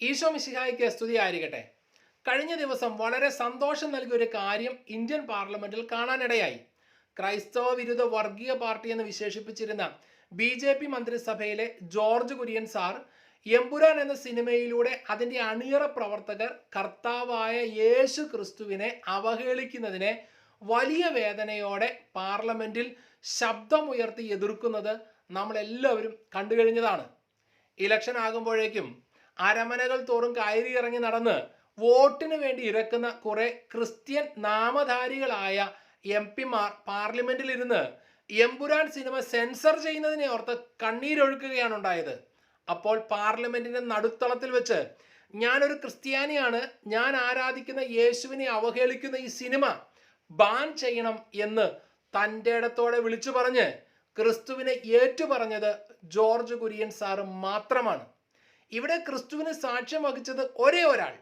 ഈശോ മിശിഹായ്ക്ക് സ്തുതി ആയിരിക്കട്ടെ. കഴിഞ്ഞ ദിവസം വളരെ സന്തോഷം നൽകിയ ഒരു കാര്യം ഇന്ത്യൻ പാർലമെന്റിൽ കാണാനിടയായി. ക്രൈസ്തവ വിരുദ്ധ വർഗീയ പാർട്ടി എന്ന് വിശേഷിപ്പിച്ചിരുന്ന ബി ജെ പി മന്ത്രിസഭയിലെ ജോർജ് കുര്യൻ സാർ എമ്പുരാൻ എന്ന സിനിമയിലൂടെ അതിന്റെ അണിയറ പ്രവർത്തകർ കർത്താവായ യേശു ക്രിസ്തുവിനെ അവഹേളിക്കുന്നതിനെ വലിയ വേദനയോടെ പാർലമെന്റിൽ ശബ്ദമുയർത്തി എതിർക്കുന്നത് നമ്മളെല്ലാവരും കണ്ടു കഴിഞ്ഞതാണ് ഇലക്ഷൻ ആകുമ്പോഴേക്കും അരമനകൾ തോറും കയറി ഇറങ്ങി നടന്ന് വോട്ടിന് വേണ്ടി ഇറക്കുന്ന കുറെ ക്രിസ്ത്യൻ നാമധാരികളായ എം പിമാർ പാർലമെന്റിൽ ഇരുന്ന് എമ്പുരാൻ സിനിമ സെൻസർ ചെയ്യുന്നതിനെ ഓർത്ത് കണ്ണീരൊഴുക്കുകയാണ് ഉണ്ടായത്. അപ്പോൾ പാർലമെന്റിന്റെ നടുത്തളത്തിൽ വെച്ച് ഞാനൊരു ക്രിസ്ത്യാനിയാണ് ഞാൻ ആരാധിക്കുന്ന യേശുവിനെ അവഹേളിക്കുന്ന ഈ സിനിമ ബാൻ ചെയ്യണം എന്ന് തന്റെ ഇടത്തോടെ വിളിച്ചു പറഞ്ഞ് ക്രിസ്തുവിനെ ഏറ്റുപറഞ്ഞത് ജോർജ് കുര്യൻ സാറ് മാത്രമാണ്. ഇവിടെ ക്രിസ്തുവിന് സാക്ഷ്യം വഹിച്ചത് ഒരേ ഒരാൾ.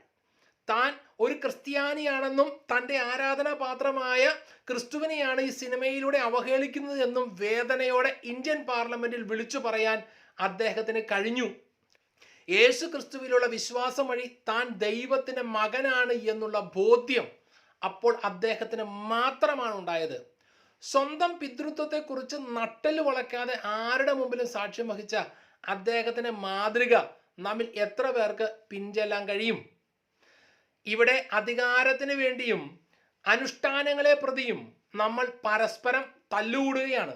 താൻ ഒരു ക്രിസ്ത്യാനിയാണെന്നും തന്റെ ആരാധനാപാത്രമായ ക്രിസ്തുവിനെയാണ് ഈ സിനിമയിലൂടെ അവഹേളിക്കുന്നത് എന്നും വേദനയോടെ ഇന്ത്യൻ പാർലമെന്റിൽ വിളിച്ചു പറയാൻ അദ്ദേഹത്തിന് കഴിഞ്ഞു. യേശു ക്രിസ്തുവിലുള്ള വിശ്വാസം വഴി താൻ ദൈവത്തിന്റെ മകനാണ് എന്നുള്ള ബോധ്യം അപ്പോൾ അദ്ദേഹത്തിന് മാത്രമാണ് ഉണ്ടായത്. സ്വന്തം പിതൃത്വത്തെക്കുറിച്ച് നട്ടൽ വളയ്ക്കാതെ ആരുടെ മുമ്പിലും സാക്ഷ്യം വഹിച്ച അദ്ദേഹത്തിന്റെ മാതൃക നമ്മിൽ എത്ര പേർക്ക് പിഞ്ചെല്ലാൻ കഴിയും? ഇവിടെ അധികാരത്തിന് വേണ്ടിയും അനുഷ്ഠാനങ്ങളെ പ്രതിയും നമ്മൾ പരസ്പരം തല്ലുകൂടുകയാണ്.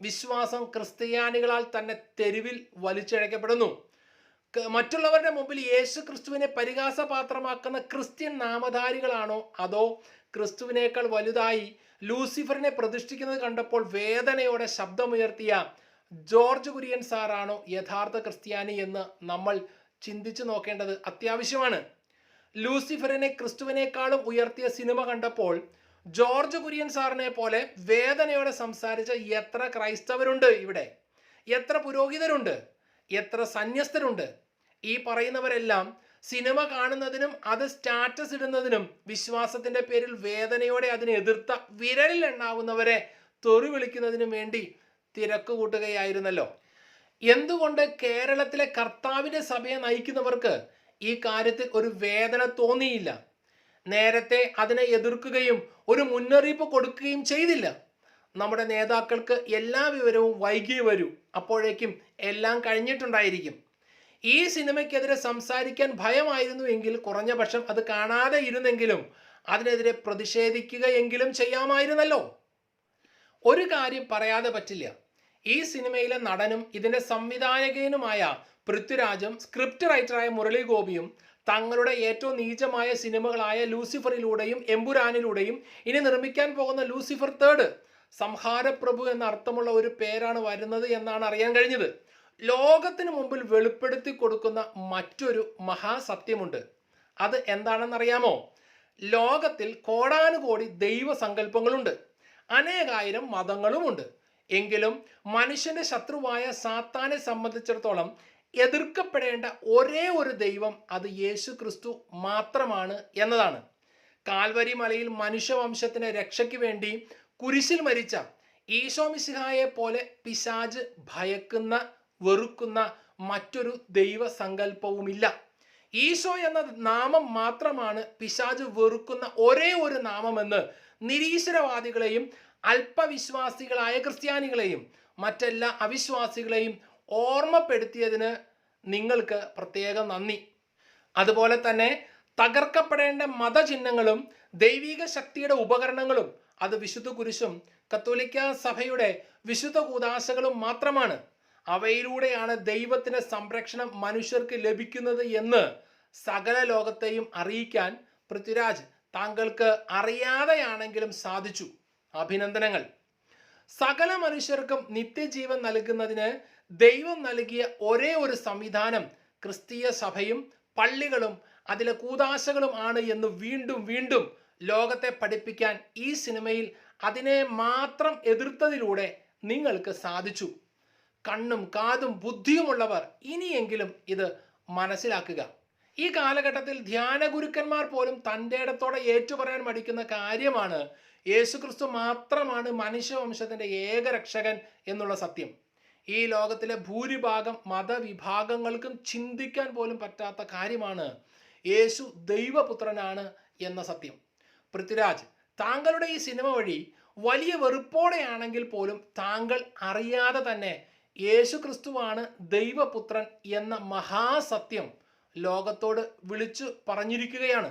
വിശ്വാസം ക്രിസ്ത്യാനികളാൽ തന്നെ തെരുവിൽ വലിച്ചഴക്കപ്പെടുന്നു. മറ്റുള്ളവരുടെ മുമ്പിൽ യേശു ക്രിസ്തുവിനെ പരിഹാസപാത്രമാക്കുന്ന ക്രിസ്ത്യൻ നാമധാരികളാണോ? അതോ ക്രിസ്തുവിനേക്കാൾ വലുതായി ലൂസിഫറിനെ പ്രതിഷ്ഠിക്കുന്നത് കണ്ടപ്പോൾ വേദനയോടെ ശബ്ദമുയർത്തിയ ജോർജ് കുര്യൻ സാറാണോ യഥാർത്ഥ ക്രിസ്ത്യാനി എന്ന് നമ്മൾ ചിന്തിച്ചു നോക്കേണ്ടത് അത്യാവശ്യമാണ്. ലൂസിഫറിനെ ക്രിസ്തുവിനേക്കാളും ഉയർത്തിയ സിനിമ കണ്ടപ്പോൾ ജോർജ് കുര്യൻ സാറിനെ പോലെ വേദനയോടെ സംസാരിച്ച എത്ര ക്രൈസ്തവരുണ്ട് ഇവിടെ? എത്ര പുരോഹിതരുണ്ട്? എത്ര സന്യസ്തരുണ്ട്? ഈ പറയുന്നവരെല്ലാം സിനിമ കാണുന്നതിനും അത് സ്റ്റാറ്റസ് ഇടുന്നതിനും വിശ്വാസത്തിന്റെ പേരിൽ വേദനയോടെ അതിനെ എതിർത്ത വിരലിൽ എണ്ണാവുന്നവരെ തെറി വിളിക്കുന്നതിനും വേണ്ടി തിരക്ക് കൂട്ടുകയായിരുന്നല്ലോ എന്തുകൊണ്ട് കേരളത്തിലെ കർത്താവിന്റെ സഭയെ നയിക്കുന്നവർക്ക് ഈ കാര്യത്തിൽ ഒരു വേദന തോന്നിയില്ല? നേരത്തെ അതിനെ എതിർക്കുകയും ഒരു മുന്നറിയിപ്പ് കൊടുക്കുകയും ചെയ്തില്ല. നമ്മുടെ നേതാക്കൾക്ക് എല്ലാ വിവരവും വൈകി വരൂ. അപ്പോഴേക്കും എല്ലാം കഴിഞ്ഞിട്ടുണ്ടായിരിക്കും. ഈ സിനിമയ്ക്കെതിരെ സംസാരിക്കാൻ ഭയമായിരുന്നു എങ്കിൽ കുറഞ്ഞ പക്ഷം അത് കാണാതെ ഇരുന്നെങ്കിലും അതിനെതിരെ പ്രതിഷേധിക്കുകയെങ്കിലും ചെയ്യാമായിരുന്നല്ലോ. ഒരു കാര്യം പറയാതെ പറ്റില്ല. ഈ സിനിമയിലെ നടനും ഇതിന്റെ സംവിധായകനുമായ പൃഥ്വിരാജും സ്ക്രിപ്റ്റ് റൈറ്ററായ മുരളി ഗോപിയും തങ്ങളുടെ ഏറ്റവും നീചമായ സിനിമകളായ ലൂസിഫറിലൂടെയും എമ്പുരാനിലൂടെയും ഇനി നിർമ്മിക്കാൻ പോകുന്ന ലൂസിഫർ തേർഡ് സംഹാരപ്രഭു എന്ന അർത്ഥമുള്ള ഒരു പേരാണ് വരുന്നത് എന്നാണ് അറിയാൻ കഴിഞ്ഞത്. ലോകത്തിന് മുമ്പിൽ വെളിപ്പെടുത്തി കൊടുക്കുന്ന മറ്റൊരു മഹാസത്യമുണ്ട്. അത് എന്താണെന്നറിയാമോ? ലോകത്തിൽ കോടാനുകോടി ദൈവസങ്കല്പങ്ങളുണ്ട്. അനേകായിരം മതങ്ങളുമുണ്ട്. എങ്കിലും മനുഷ്യന്റെ ശത്രുവായ സാത്താനെ സംബന്ധിച്ചിടത്തോളം എതിർക്കപ്പെടേണ്ട ഒരേ ഒരു ദൈവം അത് യേശു ക്രിസ്തു മാത്രമാണ് എന്നതാണ്. കാൽവരി മലയിൽ മനുഷ്യവംശത്തിന് രക്ഷയ്ക്ക് വേണ്ടി കുരിശിൽ മരിച്ച ഈശോ മിശിഹായെ പോലെ പിശാജ് ഭയക്കുന്ന വെറുക്കുന്ന മറ്റൊരു ദൈവ സങ്കല്പവുമില്ല ഈശോ എന്ന നാമം മാത്രമാണ് പിശാജ് വെറുക്കുന്ന ഒരേ ഒരു നാമമെന്ന് നിരീശ്വരവാദികളെയും അല്പവിശ്വാസികളായ ക്രിസ്ത്യാനികളെയും മറ്റെല്ലാ അവിശ്വാസികളെയും ഓർമ്മപ്പെടുത്തിയതിന് നിങ്ങൾക്ക് പ്രത്യേകം നന്ദി. അതുപോലെ തന്നെ തകർക്കപ്പെടേണ്ട മതചിഹ്നങ്ങളും ദൈവിക ശക്തിയുടെ ഉപകരണങ്ങളും അത് വിശുദ്ധ കുരിശും കത്തോലിക്ക സഭയുടെ വിശുദ്ധ കൂതാശകളും മാത്രമാണ്. അവയിലൂടെയാണ് ദൈവത്തിന് സംരക്ഷണം മനുഷ്യർക്ക് ലഭിക്കുന്നത് എന്ന് സകല ലോകത്തെയും അറിയിക്കാൻ പൃഥ്വിരാജ് താങ്കൾക്ക് അറിയാതെയാണെങ്കിലും സാധിച്ചു. അഭിനന്ദനങ്ങൾ. സകല മനുഷ്യർക്കും നിത്യജീവൻ നൽകുന്നതിന് ദൈവം നൽകിയ ഒരേ ഒരു സംവിധാനം ക്രിസ്തീയ സഭയും പള്ളികളും അതിലെ കൂതാശകളും ആണ് എന്ന് വീണ്ടും വീണ്ടും ലോകത്തെ പഠിപ്പിക്കാൻ ഈ സിനിമയിൽ അതിനെ മാത്രം എതിർത്തതിലൂടെ നിങ്ങൾക്ക് സാധിച്ചു. കണ്ണും കാതും ബുദ്ധിയുമുള്ളവർ ഇനിയെങ്കിലും ഇത് മനസ്സിലാക്കുക. ഈ കാലഘട്ടത്തിൽ ധ്യാന ഗുരുക്കന്മാർ പോലും തന്റെ ഇടത്തോടെ ഏറ്റുപറയാൻ മടിക്കുന്ന കാര്യമാണ് യേശുക്രിസ്തു മാത്രമാണ് മനുഷ്യവംശത്തിന്റെ ഏക രക്ഷകൻ എന്നുള്ള സത്യം. ഈ ലോകത്തിലെ ഭൂരിഭാഗം മതവിഭാഗങ്ങൾക്കും ചിന്തിക്കാൻ പോലും പറ്റാത്ത കാര്യമാണ് യേശു ദൈവപുത്രനാണ് എന്ന സത്യം. പൃഥ്വിരാജ് താങ്കളുടെ ഈ സിനിമ വഴി വലിയ വെറുപ്പോടെയാണെങ്കിൽ പോലും താങ്കൾ അറിയാതെ തന്നെ യേശു ക്രിസ്തുവാണ് ദൈവപുത്രൻ എന്ന മഹാസത്യം ലോകത്തോട് വിളിച്ചു പറഞ്ഞിരിക്കുകയാണ്.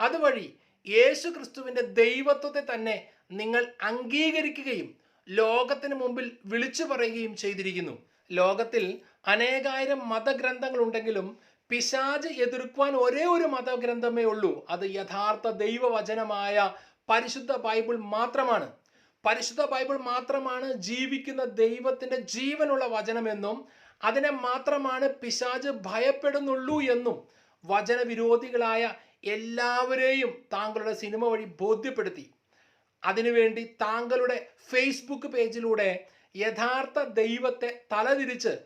അതുവഴി യേശു ക്രിസ്തുവിന്റെ ദൈവത്വത്തെ തന്നെ നിങ്ങൾ അംഗീകരിക്കുകയും ലോകത്തിന് മുമ്പിൽ വിളിച്ചു പറയുകയും ചെയ്തിരിക്കുന്നു. ലോകത്തിൽ അനേകായിരം മതഗ്രന്ഥങ്ങളുണ്ടെങ്കിലും പിശാജ് എതിർക്കുവാൻ ഒരേ ഒരു മതഗ്രന്ഥമേ ഉള്ളൂ. അത് യഥാർത്ഥ ദൈവവചനമായ പരിശുദ്ധ ബൈബിൾ മാത്രമാണ്. പരിശുദ്ധ ബൈബിൾ മാത്രമാണ് ജീവിക്കുന്ന ദൈവത്തിന്റെ ജീവനുള്ള വചനമെന്നും അതിനെ മാത്രമാണ് പിശാജ് ഭയപ്പെടുന്നുള്ളൂ എന്നും വചനവിരോധികളായ എല്ലാവരെയും താങ്കളുടെ സിനിമ വഴി ബോധ്യപ്പെടുത്തി. അതിനുവേണ്ടി താങ്കളുടെ ഫേസ്ബുക്ക് പേജിലൂടെ യഥാർത്ഥ ദൈവത്തെ തലതിരിച്ച്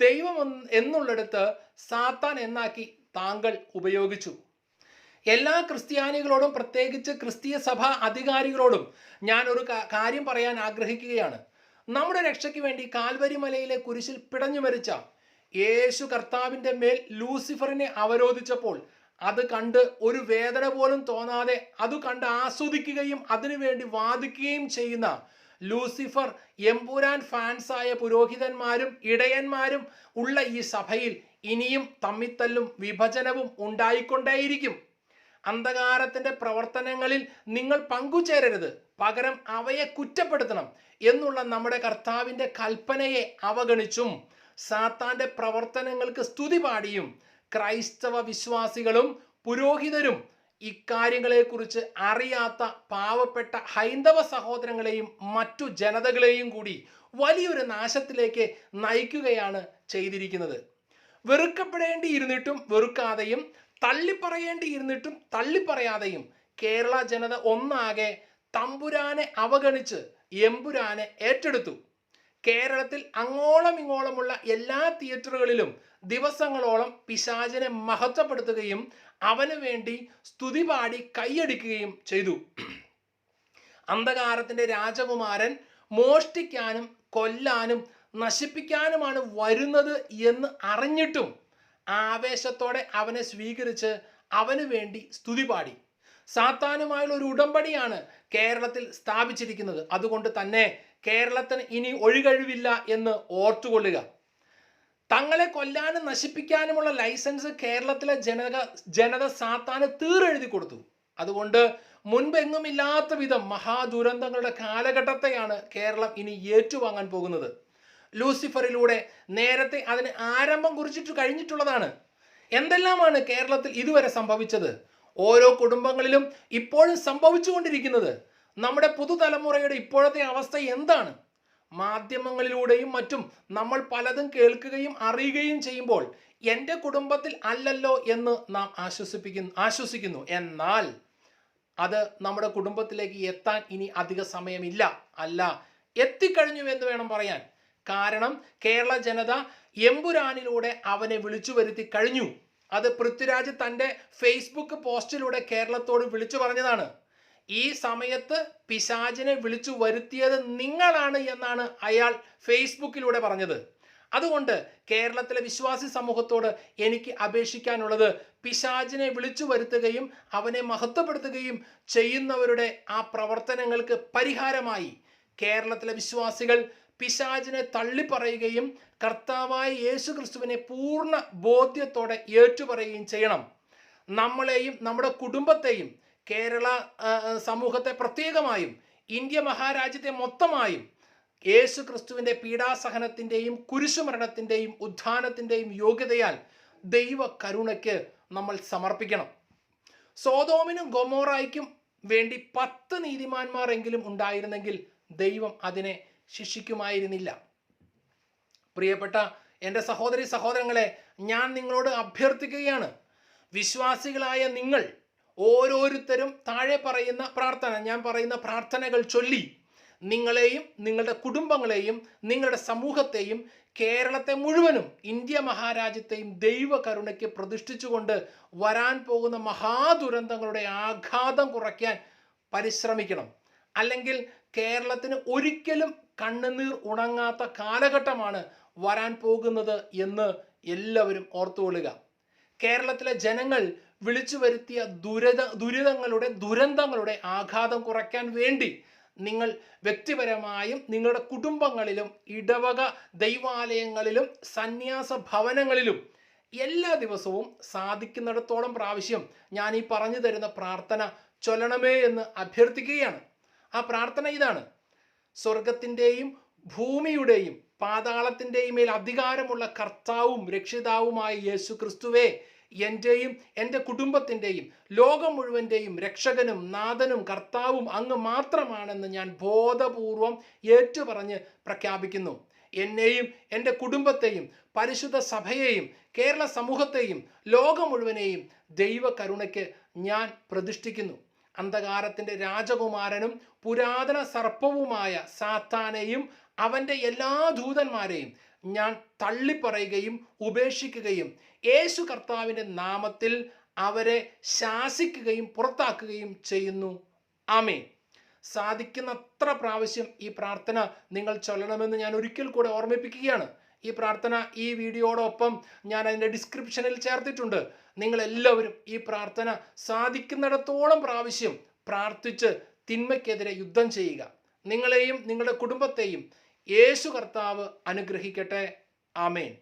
ദൈവം എന്ന് എന്നുള്ളിടത്ത് സാത്താൻ എന്നാക്കി താങ്കൾ ഉപയോഗിച്ചു. എല്ലാ ക്രിസ്ത്യാനികളോടും പ്രത്യേകിച്ച് ക്രിസ്തീയ സഭ അധികാരികളോടും ഞാൻ ഒരു കാര്യം പറയാൻ ആഗ്രഹിക്കുകയാണ്. നമ്മുടെ രക്ഷയ്ക്ക് വേണ്ടി കാൽവരിമലയിലെ കുരിശിൽ പിടഞ്ഞു മരിച്ച യേശു കർത്താവിന്റെ മേൽ ലൂസിഫറിനെ അവരോധിച്ചപ്പോൾ അത് കണ്ട് ഒരു വേദന പോലും തോന്നാതെ അത് കണ്ട് ആസ്വദിക്കുകയും അതിനുവേണ്ടി വാദിക്കുകയും ചെയ്യുന്ന ലൂസിഫർ എംപുരാൻ ഫാൻസായ പുരോഹിതന്മാരും ഇടയന്മാരും ഉള്ള ഈ സഭയിൽ ഇനിയും തമ്മിത്തല്ലും വിഭജനവും ഉണ്ടായിക്കൊണ്ടേയിരിക്കും. അന്ധകാരത്തിന്റെ പ്രവർത്തനങ്ങളിൽ നിങ്ങൾ പങ്കുചേരരുത്. പകരം അവയെ കുറ്റപ്പെടുത്തണം എന്നുള്ള നമ്മുടെ കർത്താവിന്റെ കൽപ്പനയെ അവഗണിച്ചും സാത്താന്റെ പ്രവർത്തനങ്ങൾക്ക് സ്തുതി പാടിയും ക്രൈസ്തവ വിശ്വാസികളും പുരോഹിതരും ഇക്കാര്യങ്ങളെക്കുറിച്ച് അറിയാത്ത പാവപ്പെട്ട ഹൈന്ദവ സഹോദരങ്ങളെയും മറ്റു ജനതകളെയും കൂടി വലിയൊരു നാശത്തിലേക്ക് നയിക്കുകയാണ് ചെയ്തിരിക്കുന്നത്. വെറുക്കപ്പെടേണ്ടിയിരുന്നിട്ടും വെറുക്കാതെയും തള്ളിപ്പറയേണ്ടിയിരുന്നിട്ടും തള്ളിപ്പറയാതെയും കേരള ജനത ഒന്നാകെ തമ്പുരാനെ അവഗണിച്ച് എമ്പുരാനെ ഏറ്റെടുത്തു. കേരളത്തിൽ അങ്ങോളം ഇങ്ങോളമുള്ള എല്ലാ തിയേറ്ററുകളിലും ദിവസങ്ങളോളം പിശാചനെ മഹത്വപ്പെടുത്തുകയും അവന് വേണ്ടി സ്തുതി പാടി കൈയടിക്കുകയും ചെയ്തു. അന്ധകാരത്തിന്റെ രാജകുമാരൻ മോഷ്ടിക്കാനും കൊല്ലാനും നശിപ്പിക്കാനുമാണ് വരുന്നത് എന്ന് അറിഞ്ഞിട്ടും ആവേശത്തോടെ അവനെ സ്വീകരിച്ച് അവന് വേണ്ടി സ്തുതി പാടി. സാത്താനുമായുള്ള ഒരു ഉടമ്പടിയാണ് കേരളത്തിൽ സ്ഥാപിച്ചിരിക്കുന്നത്. അതുകൊണ്ട് തന്നെ കേരളത്തിന് ഇനി ഒഴികഴിവില്ല എന്ന് ഓർത്തുകൊള്ളുക. തങ്ങളെ കൊല്ലാനും നശിപ്പിക്കാനുമുള്ള ലൈസൻസ് കേരളത്തിലെ ജനത ജനത സാത്താന് തീറെഴുതി കൊടുത്തു. അതുകൊണ്ട് മുൻപെങ്ങുമില്ലാത്ത വിധം മഹാദുരന്തങ്ങളുടെ കാലഘട്ടത്തെയാണ് കേരളം ഇനി ഏറ്റുവാങ്ങാൻ പോകുന്നത്. ലൂസിഫറിലൂടെ നേരത്തെ അതിന് ആരംഭം കുറിച്ചിട്ട് കഴിഞ്ഞിട്ടുള്ളതാണ്. എന്തെല്ലാമാണ് കേരളത്തിൽ ഇതുവരെ സംഭവിച്ചത്? ഓരോ കുടുംബങ്ങളിലും ഇപ്പോഴും സംഭവിച്ചുകൊണ്ടിരിക്കുന്നത്. നമ്മുടെ പുതുതലമുറയുടെ ഇപ്പോഴത്തെ അവസ്ഥ എന്താണ്? മാധ്യമങ്ങളിലൂടെയും മറ്റും നമ്മൾ പലതും കേൾക്കുകയും അറിയുകയും ചെയ്യുമ്പോൾ എന്റെ കുടുംബത്തിൽ അല്ലല്ലോ എന്ന് നാം ആശ്വസിപ്പിക്കുന്നു ആശ്വസിക്കുന്നു. എന്നാൽ അത് നമ്മുടെ കുടുംബത്തിലേക്ക് എത്താൻ ഇനി അധിക സമയമില്ല. അല്ല എത്തിക്കഴിഞ്ഞു എന്ന് വേണം പറയാൻ. കാരണം കേരള ജനത എമ്പുരാനിലൂടെ അവനെ വിളിച്ചു വരുത്തി കഴിഞ്ഞു. അത് പൃഥ്വിരാജ് തന്റെ ഫേസ്ബുക്ക് പോസ്റ്റിലൂടെ കേരളത്തോട് വിളിച്ചു പറഞ്ഞതാണ്. ഈ സമയത്ത് പിശാചിനെ വിളിച്ചു വരുത്തിയത് നിങ്ങളാണ് എന്നാണ് അയാൾ ഫേസ്ബുക്കിലൂടെ പറഞ്ഞത്. അതുകൊണ്ട് കേരളത്തിലെ വിശ്വാസി സമൂഹത്തോട് എനിക്ക് അപേക്ഷിക്കാനുള്ളത് പിശാചിനെ വിളിച്ചു വരുത്തുകയും അവനെ മഹത്വപ്പെടുത്തുകയും ചെയ്യുന്നവരുടെ ആ പ്രവർത്തനങ്ങൾക്ക് പരിഹാരമായി കേരളത്തിലെ വിശ്വാസികൾ പിശാചിനെ തള്ളിപ്പറയുകയും കർത്താവായ യേശു ക്രിസ്തുവിനെ പൂർണ ബോധ്യത്തോടെ ഏറ്റുപറയുകയും ചെയ്യണം. നമ്മളെയും നമ്മുടെ കുടുംബത്തെയും കേരള സമൂഹത്തെ പ്രത്യേകമായും ഇന്ത്യ മഹാരാജ്യത്തെ മൊത്തമായും യേശു ക്രിസ്തുവിന്റെ പീഡാസഹനത്തിന്റെയും കുരിശുമരണത്തിന്റെയും ഉത്ഥാനത്തിന്റെയും യോഗ്യതയാൽ ദൈവ കരുണയ്ക്ക് നമ്മൾ സമർപ്പിക്കണം. സോതോമിനും ഗൊമോറായിക്കും വേണ്ടി പത്ത് നീതിമാന്മാരെങ്കിലും ഉണ്ടായിരുന്നെങ്കിൽ ദൈവം അതിനെ ശിക്ഷിക്കുമായിരുന്നില്ല. പ്രിയപ്പെട്ട എന്റെ സഹോദരി സഹോദരങ്ങളെ ഞാൻ നിങ്ങളോട് അഭ്യർത്ഥിക്കുകയാണ്. വിശ്വാസികളായ നിങ്ങൾ ഓരോരുത്തരും താഴെ പറയുന്ന പ്രാർത്ഥന ഞാൻ പറയുന്ന പ്രാർത്ഥനകൾ ചൊല്ലി നിങ്ങളെയും നിങ്ങളുടെ കുടുംബങ്ങളെയും നിങ്ങളുടെ സമൂഹത്തെയും കേരളത്തെ മുഴുവനും ഇന്ത്യ മഹാരാജ്യത്തെയും ദൈവകരുണയ്ക്ക് പ്രതിഷ്ഠിച്ചുകൊണ്ട് വരാൻ പോകുന്ന മഹാദുരന്തങ്ങളുടെ ആഘാതം കുറയ്ക്കാൻ പരിശ്രമിക്കണം. അല്ലെങ്കിൽ കേരളത്തിന് ഒരിക്കലും കണ്ണുനീർ ഉണങ്ങാത്ത കാലഘട്ടമാണ് വരാൻ പോകുന്നത് എന്ന് എല്ലാവരും ഓർത്തുകൊള്ളുക. കേരളത്തിലെ ജനങ്ങൾ വിളിച്ചു വരുത്തിയ ദുരിത ദുരിതങ്ങളുടെ ദുരന്തങ്ങളുടെ ആഘാതം കുറയ്ക്കാൻ വേണ്ടി നിങ്ങൾ വ്യക്തിപരമായും നിങ്ങളുടെ കുടുംബങ്ങളിലും ഇടവക ദൈവാലയങ്ങളിലും സന്യാസ ഭവനങ്ങളിലും എല്ലാ ദിവസവും സാധിക്കുന്നിടത്തോളം പ്രാവശ്യം ഞാൻ ഈ പറഞ്ഞു തരുന്ന പ്രാർത്ഥന ചൊല്ലണമേ എന്ന് അഭ്യർത്ഥിക്കുകയാണ്. ആ പ്രാർത്ഥന ഇതാണ്. സ്വർഗത്തിന്റെയും ഭൂമിയുടെയും പാതാളത്തിന്റെയും മേൽ അധികാരമുള്ള കർത്താവും രക്ഷിതാവുമായ യേശു ക്രിസ്തുവേ എന്റെയും എന്റെ കുടുംബത്തിന്റെയും ലോകം മുഴുവന്റെയും രക്ഷകനും നാഥനും കർത്താവും അങ്ങ് മാത്രമാണെന്ന് ഞാൻ ബോധപൂർവം ഏറ്റുപറഞ്ഞ് പ്രഖ്യാപിക്കുന്നു. എന്നെയും എന്റെ കുടുംബത്തെയും പരിശുദ്ധ സഭയെയും കേരള സമൂഹത്തെയും ലോകം മുഴുവനെയും ദൈവകരുണയ്ക്ക് ഞാൻ പ്രതിഷ്ഠിക്കുന്നു. അന്ധകാരത്തിന്റെ രാജകുമാരനും പുരാതന സർപ്പവുമായ സാത്താനെയും അവന്റെ എല്ലാ ദൂതന്മാരെയും ഞാൻ തള്ളിപ്പറയുകയും ഉപേക്ഷിക്കുകയും യേശു കർത്താവിന്റെ നാമത്തിൽ അവരെ ശാസിക്കുകയും പുറത്താക്കുകയും ചെയ്യുന്നു. ആമേ സാധിക്കുന്നത്ര പ്രാവശ്യം ഈ പ്രാർത്ഥന നിങ്ങൾ ചൊല്ലണമെന്ന് ഞാൻ ഒരിക്കൽ കൂടെ ഓർമ്മിപ്പിക്കുകയാണ്. ഈ പ്രാർത്ഥന ഈ വീഡിയോടൊപ്പം ഞാൻ അതിന്റെ ഡിസ്ക്രിപ്ഷനിൽ ചേർത്തിട്ടുണ്ട്. നിങ്ങളെല്ലാവരും ഈ പ്രാർത്ഥന സാധിക്കുന്നിടത്തോളം പ്രാവശ്യം പ്രാർത്ഥിച്ച് തിന്മയ്ക്കെതിരെ യുദ്ധം ചെയ്യുക. നിങ്ങളെയും നിങ്ങളുടെ കുടുംബത്തെയും യേശു കർത്താവ് അനുഗ്രഹിക്കട്ടെ. ആമേൻ.